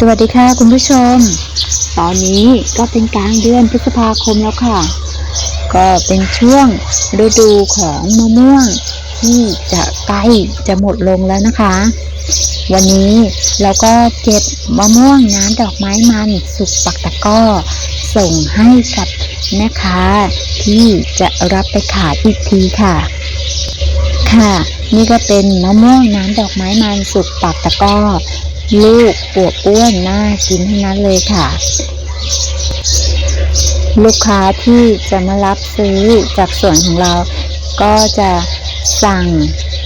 สวัสดีค่ะคุณผู้ชม ตอนนี้ก็เป็นกลางเดือนพฤษภาคมแล้วค่ะ ก็เป็นช่วงฤดูของมะม่วงที่จะใกล้จะหมดลงแล้วนะคะ วันนี้เราก็เก็บมะม่วงน้ำดอกไม้มันสุกปักตะก้อ ส่งให้กับแม่ค้าที่จะรับไปขายอีกทีค่ะ ค่ะ นี่ก็เป็นมะม่วงน้ำดอกไม้มันสุกปักตะก้อ ลูกปวบอ้วนน่ากินทั้งนั้นเลยค่ะ ลูกค้าที่จะมารับซื้อจากสวนของเรา ก็จะสั่ง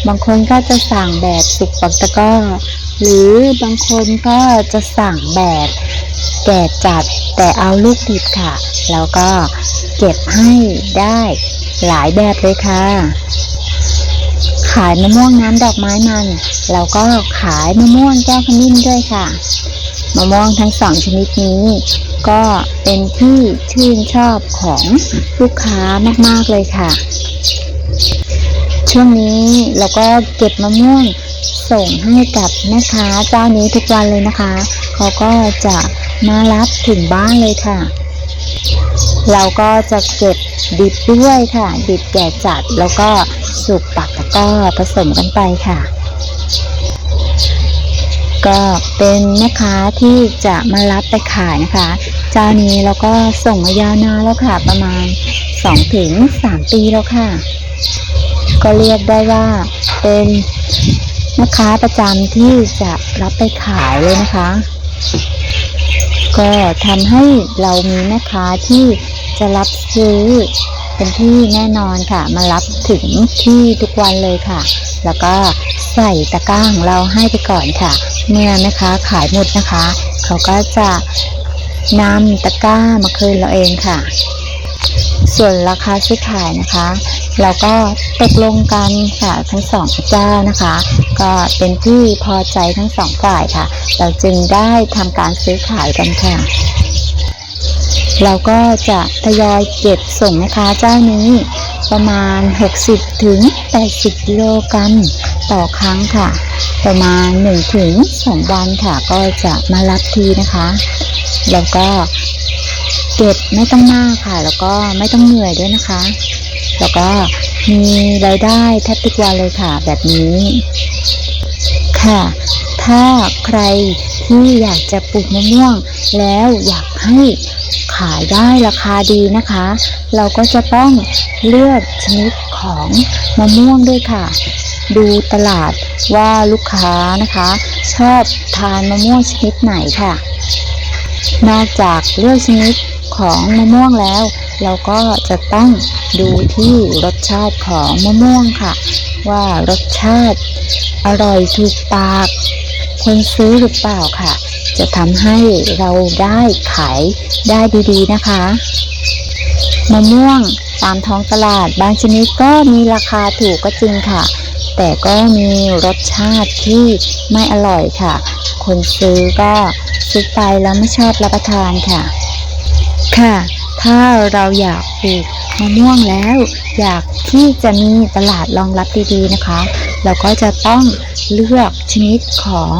บางคนก็จะสั่งแบบสุกปักตะก้อ หรือบางคนก็จะสั่งแบบแก่จัดแต่เอาลูกดิบค่ะ แล้วก็เก็บให้ได้หลายแบบเลยค่ะ ขายมะม่วงน้ำดอกไม้มัน แล้วก็ขายมะม่วงแก้วขมิ้นด้วยค่ะ มะม่วงทั้งสองชนิดนี้ ก็เป็นที่ชื่นชอบของลูกค้ามากๆเลยค่ะ ช่วงนี้เราก็เก็บมะม่วงส่งให้กับแม่ค้าเจ้านี้ทุกวันเลยนะคะ เขาก็จะมารับถึงบ้านเลยค่ะ เราก็จะเก็บดิบด้วยค่ะ ดิบแก่จัดแล้วก็สุกปักตะก้อผสมกันไปค่ะ ก็เป็นแม่ค้าที่จะมารับไปขายนะคะ เจ้านี้เราก็ส่งมายาวนานแล้วค่ะ ประมาณ2ถึง3ปีแล้วค่ะ ก็เรียกได้ว่าเป็นแม่ค้าประจำที่จะรับไปขายเลยนะคะ ก็ทำให้เรามีแม่ค้าที่จะรับซื้อ เป็นที่แน่นอนค่ะ มารับถึงที่ทุกวันเลยค่ะ แล้วก็ใส่ตะกร้าของเราให้ไปก่อนค่ะ เมื่อแม่ค้าขายหมดนะคะ เขาก็จะนำตะกร้ามาคืนเราเองค่ะ ส่วนราคาซื้อขายนะคะ เราก็ตกลงกันค่ะทั้งสองเจ้านะคะ ก็เป็นที่พอใจทั้งสองฝ่ายค่ะ เราจึงได้ทำการซื้อขายกันค่ะ เราก็จะทยอยเก็บส่งแม่ค้าเจ้านี้ ประมาณ 60ถึง80กิโลกรัมต่อครั้งค่ะ ประมาณ1ถึง2วันค่ะ ก็จะมารับทีนะคะ แล้วก็เก็บไม่ต้องมากค่ะ แล้วก็ไม่ต้องเหนื่อยด้วยนะคะ แล้วก็มีรายได้แทบทุกวันเลยค่ะ แบบนี้ค่ะ ถ้าใครที่อยากจะปลูกมะม่วง แล้วอยากให้ ขายได้ราคาดีนะคะ เราก็จะต้องเลือกชนิดของมะม่วงด้วยค่ะ ดูตลาดว่าลูกค้านะคะ ชอบทานมะม่วงชนิดไหนค่ะ นอกจากเลือกชนิดของมะม่วงแล้ว เราก็จะต้องดูที่รสชาติของมะม่วงค่ะ ว่ารสชาติอร่อยถูกปาก คนซื้อหรือเปล่าค่ะ จะทำให้เราได้ขายได้ดีๆนะคะมะม่วงตามท้องตลาดบางชนิดก็มีราคาถูกก็จริงค่ะ แต่ก็มีรสชาติที่ไม่อร่อยค่ะ คนซื้อก็ซื้อไปแล้วไม่ชอบรับประทานค่ะ ค่ะ ถ้าเราอยากปลูกมะม่วงแล้ว อยากที่จะมีตลาดรองรับดีๆนะคะ เราก็จะต้องเลือกชนิดของ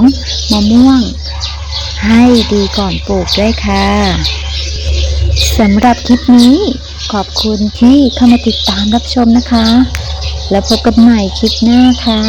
มะม่วง ให้ดีก่อนปลูกด้วยค่ะสำหรับคลิปนี้ขอบคุณที่เข้ามาติดตามรับชมนะคะ แล้วพบกันใหม่คลิปหน้าค่ะ